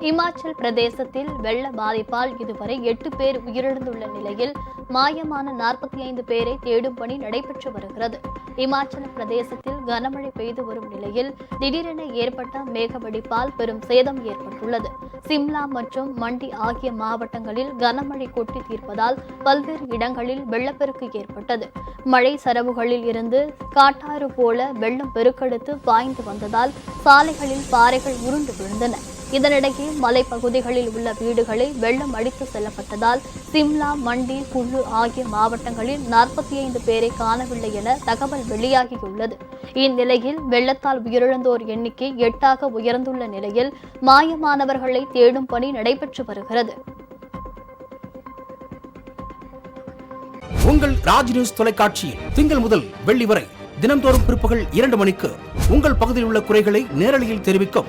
இமாச்சல் பிரதேசத்தில் வெள்ள பாதிப்பால் இதுவரை எட்டு பேர் உயிரிழந்துள்ள நிலையில் மாயமான நாற்பத்தி ஐந்து பேரை தேடும் பணி நடைபெற்று வருகிறது. இமாச்சல பிரதேசத்தில் கனமழை பெய்து வரும் நிலையில் திடீரென ஏற்பட்ட மேகவெடிப்பால் பெரும் சேதம் ஏற்பட்டுள்ளது. சிம்லா மற்றும் மண்டி ஆகிய மாவட்டங்களில் கனமழை கொட்டி தீர்ப்பதால் பல்வேறு இடங்களில் வெள்ளப்பெருக்கு ஏற்பட்டது. மழை சரவுகளில் இருந்து காட்டாறு போல வெள்ளம் பெருக்கெடுத்து பாய்ந்து வந்ததால் சாலைகளில் பாறைகள் உருண்டு விழுந்தன. இதனிடையே மலைப்பகுதிகளில் உள்ள வீடுகளை வெள்ளம் அடித்து செல்லப்பட்டதால் சிம்லா மண்டி குழு ஆகிய மாவட்டங்களில் நாற்பத்தி ஐந்து பேரை காணவில்லை என தகவல் வெளியாகியுள்ளது. இந்நிலையில் வெள்ளத்தால் உயிரிழந்தோர் எண்ணிக்கை எட்டாக உயர்ந்துள்ள நிலையில் மாயமானவர்களை தேடும் பணி நடைபெற்று வருகிறது. உங்கள் ராஜ் நியூஸ் தொலைக்காட்சியில் திங்கள் முதல் வெள்ளி வரை தினந்தோறும் பிற்பகல் இரண்டு மணிக்கு உங்கள் பகுதியில் உள்ள குறைகளை நேரலையில் தெரிவிக்கும்